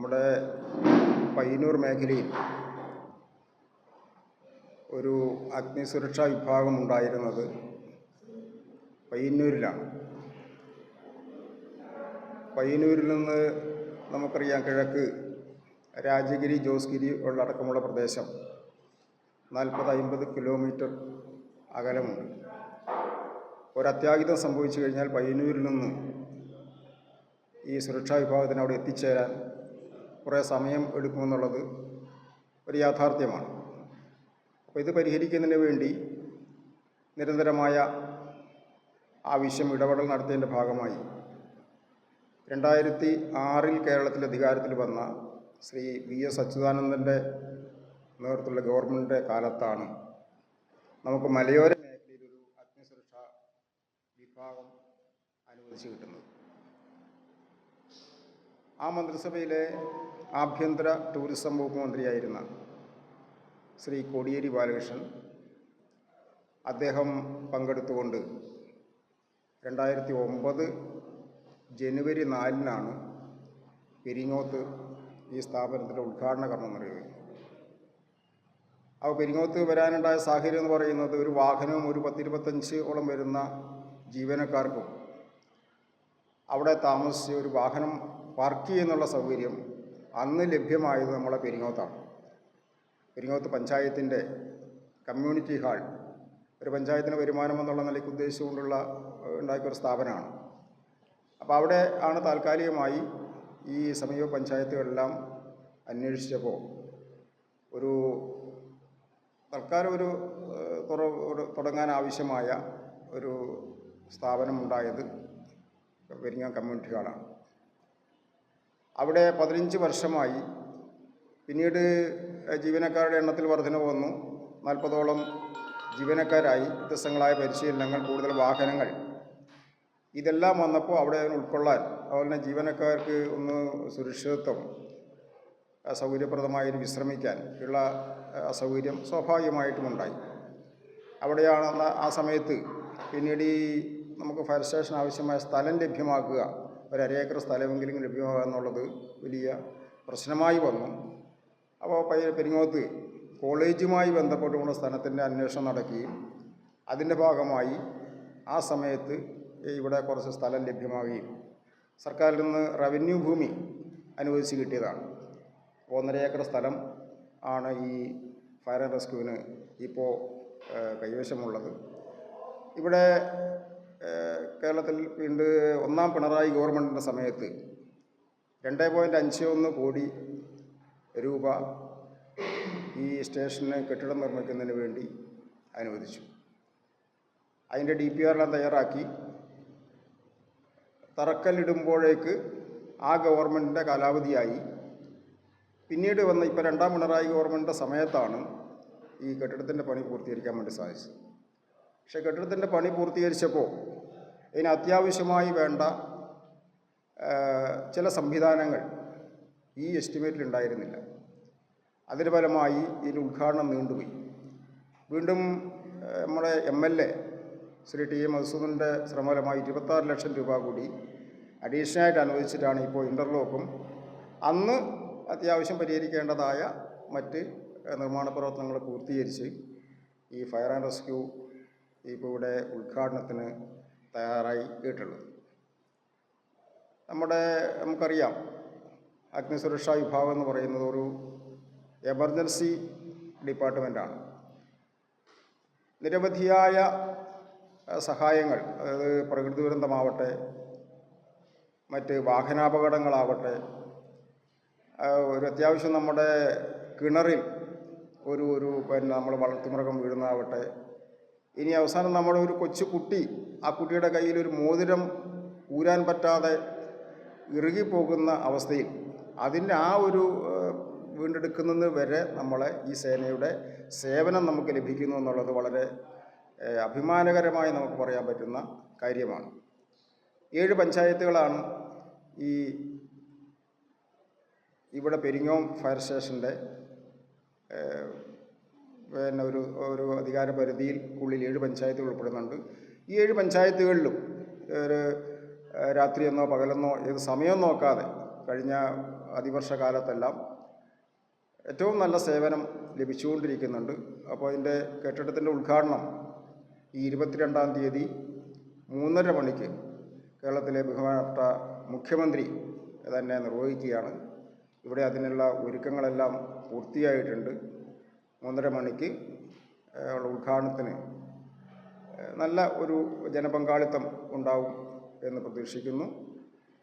നമ്മുടെ പയ്യന്നൂർ മേഖലയിൽ ഒരു അഗ്നിസുരക്ഷാ വിഭാഗം ഉണ്ടായിരുന്നത് പയ്യന്നൂരിലാണ്. പയ്യന്നൂരിൽ നിന്ന് നമുക്കറിയാം കിഴക്ക് രാജഗിരി ജോസ്ഗിരി ഉള്ളടക്കമുള്ള പ്രദേശം നാൽപ്പത് അമ്പത് കിലോമീറ്റർ അകലമുണ്ട്. ഒരത്യാഹിതം സംഭവിച്ചു കഴിഞ്ഞാൽ പയ്യന്നൂരിൽ നിന്ന് ഈ സുരക്ഷാ വിഭാഗത്തിന് അവിടെ എത്തിച്ചേരാൻ കുറേ സമയം എടുക്കുമെന്നുള്ളത് ഒരു യാഥാർത്ഥ്യമാണ്. അപ്പോൾ ഇത് പരിഹരിക്കുന്നതിന് വേണ്ടി നിരന്തരമായ ആവശ്യം ഇടപെടൽ നടത്തിയതിന്റെ ഭാഗമായി രണ്ടായിരത്തി ആറിൽ കേരളത്തിൽ അധികാരത്തിൽ വന്ന ശ്രീ വി എസ് അച്യുതാനന്ദന്റെ നേതൃത്വത്തിലുള്ള ഗവൺമെന്റിന്റെ കാലത്താണ് നമുക്ക് മലയോര മേഖലയിൽ ഒരു അഗ്നിസുരക്ഷാ വിഭാഗം അനുവദിച്ചു കിട്ടുന്നത്. ആ മന്ത്രിസഭയിലെ ആഭ്യന്തര ടൂറിസം വകുപ്പ് മന്ത്രിയായിരുന്ന ശ്രീ കോടിയേരി ബാലകൃഷ്ണൻ അദ്ദേഹം പങ്കെടുത്തുകൊണ്ട് രണ്ടായിരത്തി ഒമ്പത് ജനുവരി നാലിനാണ് പെരിങ്ങോത്ത് ഈ സ്ഥാപനത്തിന്റെ ഉദ്ഘാടന കർമ്മം നിർവഹിക്കുന്നത് അപ്പോൾ പെരിങ്ങോത്ത് വരാനുണ്ടായ സാഹചര്യം എന്ന് പറയുന്നത് ഒരു വാഹനവും ഒരു പത്തിരുപത്തഞ്ച് ഓളം വരുന്ന ജീവനക്കാർക്കും അവിടെ താമസിച്ച് ഒരു വാഹനം പാർക്ക് ചെയ്യുന്നുള്ള സൗകര്യം അന്ന് ലഭ്യമായത് നമ്മളെ പെരിങ്ങോത്താണ്. പെരിങ്ങോത്ത് പഞ്ചായത്തിന്റെ കമ്മ്യൂണിറ്റി ഹാൾ. ഒരു പഞ്ചായത്തിന് വരുമാനം എന്നുള്ള നിലയ്ക്ക് ഉദ്ദേശിച്ചുകൊണ്ടുള്ള ഉണ്ടാക്കിയൊരു സ്ഥാപനമാണ്. അപ്പോൾ അവിടെ ആണ് താൽക്കാലികമായി ഈ സമീപ പഞ്ചായത്തുകളെല്ലാം അന്വേഷിച്ചപ്പോൾ ഒരു തൽക്കാലം ഒരു തുറ- തുടങ്ങാൻ ആവശ്യമായ ഒരു സ്ഥാപനം ഉണ്ടായത് പെരിങ്ങാം കമ്മ്യൂണിറ്റി ഹാളാണ്. അവിടെ പതിനഞ്ച് വർഷമായി. പിന്നീട് ജീവനക്കാരുടെ എണ്ണത്തിൽ വർധനവ് വന്നു. നാൽപ്പതോളം ജീവനക്കാരായി. വ്യത്യസ്തങ്ങളായ പരിശീലനങ്ങൾ കൂടുതൽ വാഹനങ്ങൾ. ഇതെല്ലാം വന്നപ്പോൾ അവിടെ അതിന് ഉൾക്കൊള്ളാൻ അതുപോലെ ജീവനക്കാർക്ക് ഒന്ന് സുരക്ഷിതത്വം ആ, സൗകര്യപ്രദമായി വിശ്രമിക്കാൻ ഉള്ള അസൗകര്യം സ്വാഭാവികമായിട്ടും ഉണ്ടായി. അവിടെയാണ് ആ സമയത്ത് പിന്നീട് ഈ നമുക്ക് ഫയർ സ്റ്റേഷൻ ആവശ്യമായ സ്ഥലം ലഭ്യമാക്കുക ഒരു സ്ഥലമെങ്കിലും ലഭ്യമാകുക എന്നുള്ളത് വലിയ പ്രശ്നമായി വന്നു. അപ്പോൾ പെരിങ്ങോത്ത് കോളേജുമായി ബന്ധപ്പെട്ടുകൊണ്ട് സ്ഥലത്തിന്റെ അന്വേഷണം നടക്കുകയും അതിന്റെ ഭാഗമായി ആ സമയത്ത് ഇവിടെ കുറച്ച് സ്ഥലം ലഭ്യമാവുകയും സർക്കാരിൽ നിന്ന് റവന്യൂ ഭൂമി അനുവദിച്ച് കിട്ടിയതാണ്. ഒന്നര ഏക്കർ സ്ഥലം ആണ് ഈ ഫയർ ആൻഡ് റെസ്ക്യൂവിന് ഇപ്പോൾ കൈവശമുള്ളത്. ഇവിടെ കേരളത്തിൽ വീണ്ട് ഒന്നാം പിണറായി ഗവൺമെന്റിന്റെ സമയത്ത് രണ്ട് പോയിന്റ് അഞ്ച് ഒന്ന് കോടി രൂപ ഈ സ്റ്റേഷന് കെട്ടിടം നിർമ്മിക്കുന്നതിന് വേണ്ടി അനുവദിച്ചു. അതിന്റെ ഡി പി ആറെല്ലാം തയ്യാറാക്കി. തറക്കല്ലിടുമ്പോഴേക്ക് ആ ഗവൺമെന്റിന്റെ കാലാവധിയായി. പിന്നീട് വന്ന ഇപ്പോൾ രണ്ടാം പിണറായി ഗവൺമെന്റിന്റെ സമയത്താണ് ഈ കെട്ടിടത്തിന്റെ പണി പൂർത്തീകരിക്കാൻ വേണ്ടി സാധിച്ചത്. പക്ഷേ കെട്ടിടത്തിന്റെ പണി പൂർത്തീകരിച്ചപ്പോൾ ഇതിന് അത്യാവശ്യമായി വേണ്ട ചില സംവിധാനങ്ങൾ ഈ എസ്റ്റിമേറ്റിൽ ഉണ്ടായിരുന്നില്ല. അതിന് ഫലമായി ഇതിന്റെ ഉദ്ഘാടനം നീണ്ടുപോയി. വീണ്ടും നമ്മുടെ M L A Shri T A മധുസൂദന്റെ ശ്രമഫലമായി ഇരുപത്താറ് ലക്ഷം രൂപ കൂടി അഡീഷണലായിട്ട് അനുവദിച്ചിട്ടാണ് ഇപ്പോൾ ഇന്റർലോക്കും അന്ന് അത്യാവശ്യം പരിഹരിക്കേണ്ടതായ മറ്റ് നിർമ്മാണ പ്രവർത്തനങ്ങൾ പൂർത്തീകരിച്ച് ഈ ഫയർ ആൻഡ് റെസ്ക്യൂ ഇപ്പോൾ ഇവിടെ ഉദ്ഘാടനത്തിന് തയ്യാറായി കേട്ടുള്ളത് നമ്മുടെ നമുക്കറിയാം അഗ്നിസുരക്ഷാ വിഭാഗം എന്ന് പറയുന്നത് ഒരു എമർജൻസി ഡിപ്പാർട്ട്മെന്റാണ് നിരവധിയായ സഹായങ്ങൾ അതായത് പ്രകൃതി ദുരന്തമാവട്ടെ മറ്റ് വാഹനാപകടങ്ങളാവട്ടെ ഒരു അത്യാവശ്യം നമ്മുടെ കിണറിൽ ഒരു ഒരു പിന്നെ നമ്മൾ വളർത്തുമൃഗം വീഴുന്നതാവട്ടെ ഇനി അവസാനം നമ്മുടെ ഒരു കൊച്ചു കുട്ടി ആ കുട്ടിയുടെ കയ്യിൽ ഒരു മോതിരം ഊരാൻ പറ്റാതെ ഇറുകിപ്പോകുന്ന അവസ്ഥയിൽ അതിന്റെ ആ ഒരു വീണ്ടെടുക്കുന്നത് വരെ നമ്മളെ ഈ സേനയുടെ സേവനം നമുക്ക് ലഭിക്കുന്നു എന്നുള്ളത് വളരെ അഭിമാനകരമായി നമുക്ക് പറയാൻ പറ്റുന്ന കാര്യമാണ്. ഏഴ് പഞ്ചായത്തുകളാണ് ഈ ഇവിടെ പെരിങ്ങോം ഫയർ സ്റ്റേഷന്റെ പിന്നെ ഒരു ഒരു അധികാര പരിധിയിൽ ഉള്ളിൽ ഏഴ് പഞ്ചായത്തുകൾ ഉൾപ്പെടുന്നുണ്ട്. ഈ ഏഴ് പഞ്ചായത്തുകളിലും ഒരു രാത്രിയെന്നോ പകലെന്നോ ഏത് സമയം നോക്കാതെ കഴിഞ്ഞ അതിവർഷകാലത്തെല്ലാം ഏറ്റവും നല്ല സേവനം ലഭിച്ചുകൊണ്ടിരിക്കുന്നുണ്ട്. അപ്പോൾ അതിന്റെ കെട്ടിടത്തിന്റെ ഉദ്ഘാടനം ഈ ഇരുപത്തിരണ്ടാം തീയതി മൂന്നര മണിക്ക് കേരളത്തിലെ ബഹുമാനപ്പെട്ട മുഖ്യമന്ത്രി തന്നെ നിർവഹിക്കുകയാണ്. ഇവിടെ അതിനുള്ള ഒരുക്കങ്ങളെല്ലാം പൂർത്തിയായിട്ടുണ്ട്. മൂന്നര മണിക്ക് ഉള്ള ഉദ്ഘാടനത്തിന് നല്ല ഒരു ജനപങ്കാളിത്തം ഉണ്ടാവും എന്ന് പ്രതീക്ഷിക്കുന്നു.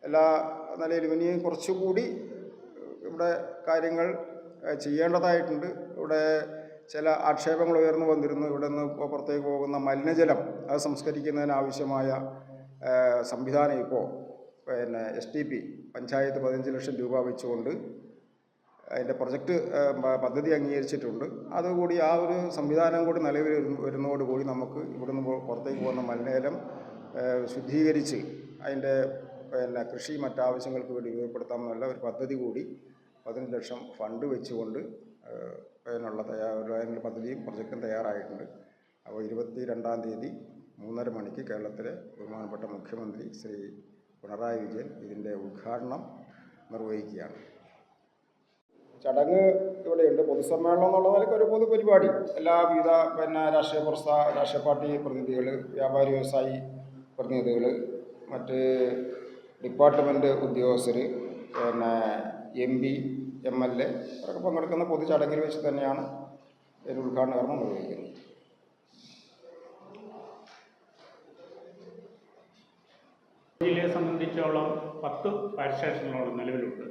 എല്ലാ നിലയിലും ഇനിയും കുറച്ചുകൂടി ഇവിടെ കാര്യങ്ങൾ ചെയ്യേണ്ടതായിട്ടുണ്ട്. ഇവിടെ ചില ആക്ഷേപങ്ങൾ ഉയർന്നു വന്നിരുന്നു. ഇവിടെ നിന്ന് പുറത്തേക്ക് പോകുന്ന മലിനജലം അത് സംസ്കരിക്കുന്നതിനാവശ്യമായ സംവിധാനം ഇപ്പോൾ പിന്നെ എസ് ടി പി പഞ്ചായത്ത് പതിനഞ്ച് ലക്ഷം രൂപ വെച്ചുകൊണ്ട് അതിന്റെ പ്രൊജക്റ്റ് പദ്ധതി അംഗീകരിച്ചിട്ടുണ്ട്. അതുകൂടി ആ ഒരു സംവിധാനം കൂടി നിലവിൽ വരുന്ന- വരുന്നതോടുകൂടി നമുക്ക് ഇവിടുന്ന് പുറത്തേക്ക് പോകുന്ന മലിനജലം ശുദ്ധീകരിച്ച് അതിന്റെ പിന്നെ കൃഷി മറ്റാവശ്യങ്ങൾക്ക് വേണ്ടി ഉപയോഗപ്പെടുത്താമെന്നുള്ള ഒരു പദ്ധതി കൂടി പതിനഞ്ച് ലക്ഷം ഫണ്ട് വെച്ചുകൊണ്ട് അതിനുള്ള തയ്യാർ അതിനുള്ള പദ്ധതിയും പ്രൊജക്റ്റും തയ്യാറായിട്ടുണ്ട്. അപ്പോൾ ഇരുപത്തി രണ്ടാം തീയതി മൂന്നര മണിക്ക് കേരളത്തിലെ ബഹുമാനപ്പെട്ട മുഖ്യമന്ത്രി ശ്രീ പിണറായി വിജയൻ ഇതിന്റെ ഉദ്ഘാടനം നിർവഹിക്കുകയാണ്. ചടങ്ങ് ഇവിടെയുണ്ട്. പൊതുസമ്മേളനം എന്നുള്ള നിലയ്ക്ക് ഒരു പൊതുപരിപാടി. എല്ലാവിധ പിന്നെ രാഷ്ട്രീയ പ്രസ്ഥാ രാഷ്ട്രീയ പാർട്ടി പ്രതിനിധികൾ വ്യാപാരി വ്യവസായി പ്രതിനിധികൾ മറ്റ് ഡിപ്പാർട്ട്മെന്റ് ഉദ്യോഗസ്ഥർ പിന്നെ M P M L A അവരൊക്കെ പങ്കെടുക്കുന്ന പൊതുചടങ്ങിൽ വെച്ച് തന്നെയാണ് ഇതിന് ഉദ്ഘാടന കർമ്മം നിർവഹിക്കുന്നത്. ജില്ലയെ സംബന്ധിച്ചോളം പത്ത് ഫയർ സ്റ്റേഷനുകളോളം നിലവിലുണ്ട്.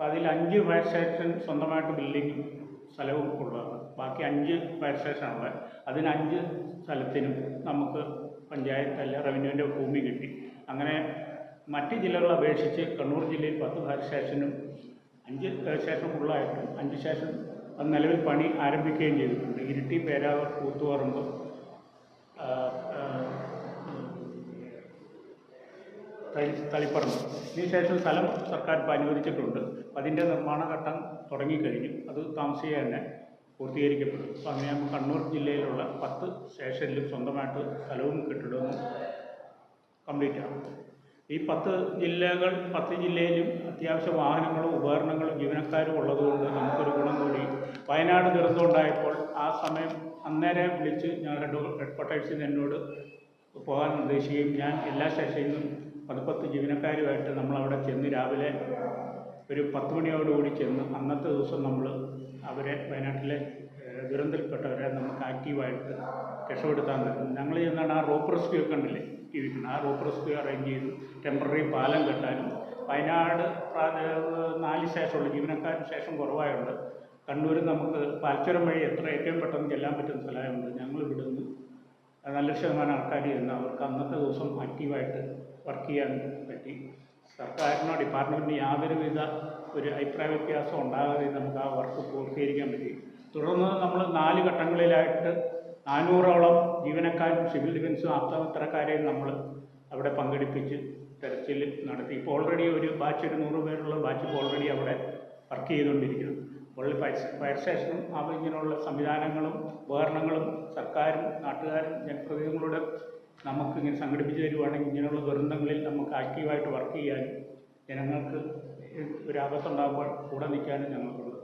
അപ്പോൾ അതിൽ അഞ്ച് ഫയർ സ്റ്റേഷൻ സ്വന്തമായിട്ട് ബിൽഡിങ്ങും സ്ഥലവും ഉള്ളതാണ്. ബാക്കി അഞ്ച് ഫയർ സ്റ്റേഷനുള്ളത് അതിന് അഞ്ച് സ്ഥലത്തിനും നമുക്ക് പഞ്ചായത്ത് അല്ല റവന്യൂവിന്റെ ഭൂമി കിട്ടി. അങ്ങനെ മറ്റ് ജില്ലകളെ അപേക്ഷിച്ച് കണ്ണൂർ ജില്ലയിൽ പത്ത് ഫയർ സ്റ്റേഷനും അഞ്ച് സ്റ്റേഷൻ ഫുള്ളായിട്ടും അഞ്ച് സ്റ്റേഷൻ നിലവിൽ പണി ആരംഭിക്കുകയും ചെയ്തിട്ടുണ്ട്. ഇരിട്ടി പേരാവൂർ കൂത്തുപറമ്പ് ആ, ആ, തളി- തളിപ്പറമ്പ്. ഇതിനുശേഷം സ്ഥലം സർക്കാർ ഇപ്പോൾ അനുവദിച്ചിട്ടുണ്ട്. അതിന്റെ നിർമ്മാണ ഘട്ടം തുടങ്ങിക്കഴിഞ്ഞു. അത് താമസിക്കുക തന്നെ പൂർത്തീകരിക്കപ്പെടും. അപ്പോൾ അങ്ങനെ നമുക്ക് കണ്ണൂർ ജില്ലയിലുള്ള പത്ത് സ്റ്റേഷനിലും സ്വന്തമായിട്ട് സ്ഥലവും കെട്ടിടവും കംപ്ലീറ്റ് ആകും ഈ പത്ത് ജില്ലകൾ പത്ത് ജില്ലയിലും അത്യാവശ്യ വാഹനങ്ങളും ഉപകരണങ്ങളും ജീവനക്കാരും ഉള്ളതുകൊണ്ട് നമുക്കൊരു ഗുണം കൂടി. വയനാട് ദുരന്തമുണ്ടായപ്പോൾ ആ സമയം അന്നേരം വിളിച്ച് ഞാൻ ഹെഡ് ഹെഡ് ക്വാർട്ടേഴ്സിൽ എന്നോട് പോകാൻ നിർദ്ദേശിക്കുകയും ഞാൻ എല്ലാ സ്റ്റേഷനിലും പതിപ്പത്ത് ജീവനക്കാരുമായിട്ട് നമ്മളവിടെ ചെന്ന് രാവിലെ ഒരു പത്ത് മണിയോടുകൂടി ചെന്ന് അന്നത്തെ ദിവസം നമ്മൾ അവരെ വയനാട്ടിലെ ദുരന്തത്തിൽപ്പെട്ടവരെ നമുക്ക് ആക്റ്റീവായിട്ട് രക്ഷപ്പെടുത്താൻ പറ്റും. ഞങ്ങൾ ചെന്നാണ് ആ റോപ്പ് റെസ്ക്യൂ ഒക്കെ ഉണ്ടല്ലേ ഇരിക്കുന്നത് ആ റോപ്പ് റെസ്ക്യൂ അറേഞ്ച് ചെയ്തു ടെമ്പററി പാലം കെട്ടാനും വയനാട് നാല് ശേഷമുള്ള ജീവനക്കാരും ശേഷം കുറവായുണ്ട് കണ്ണൂരിൽ നമുക്ക് പാൽച്ചുരം വഴി എത്ര ഏറ്റവും പെട്ടെന്ന് ചെല്ലാൻ പറ്റുന്ന സ്ഥലമുണ്ട് ഞങ്ങൾ ഇവിടുന്ന് നല്ല ശതമാനം ആൾക്കാർ ചെന്ന് അവർക്ക് അന്നത്തെ ദിവസം ആക്റ്റീവായിട്ട് വർക്ക് ചെയ്യാൻ പറ്റി. സർക്കാരിനോ ഡിപ്പാർട്ട്മെന്റിന് യാതൊരുവിധ ഒരു അഭിപ്രായ വ്യത്യാസം ഉണ്ടാകാതെ നമുക്ക് ആ വർക്ക് പൂർത്തീകരിക്കാൻ പറ്റി. തുടർന്ന് നമ്മൾ നാല് ഘട്ടങ്ങളിലായിട്ട് നാനൂറോളം ജീവനക്കാരും സിവിൽ ഡിഫൻസും ആപ്തമിത്രക്കാരെയും നമ്മൾ അവിടെ പങ്കെടുപ്പിച്ച് തെരച്ചിൽ നടത്തി. ഇപ്പോൾ ഓൾറെഡി ഒരു ബാച്ച് ഒരു നൂറ് പേരുള്ള ബാച്ച് ഇപ്പോൾ ഓൾറെഡി അവിടെ വർക്ക് ചെയ്തുകൊണ്ടിരിക്കുന്നു. അപ്പോൾ ഫയർ ഫയർ സ്റ്റേഷനും ഇങ്ങനെയുള്ള സംവിധാനങ്ങളും ഉപകരണങ്ങളും സർക്കാരും നാട്ടുകാരും ജനപ്രതിനിധികളുടെ നമുക്ക് ഇങ്ങനെ സംഘടിപ്പിച്ച് തരുവാണെങ്കിൽ ഇങ്ങനെയുള്ള ദുരന്തങ്ങളിൽ നമുക്ക് ആക്റ്റീവായിട്ട് വർക്ക് ചെയ്യാനും ജനങ്ങൾക്ക് ഒരു ആപത്തുണ്ടാകുമ്പോൾ കൂടെ നിൽക്കാനും ഞങ്ങൾക്കുള്ള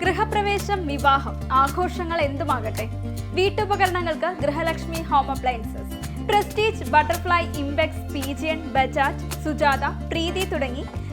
ഗൃഹപ്രവേശം വിവാഹം ആഘോഷങ്ങൾ എന്തുമാകട്ടെ? വീട്ടുപകരണങ്ങൾക്ക് Grihalakshmi home appliances Prestige Butterfly Imbex Pigeon Bajaj Sujata Preethi തുടങ്ങി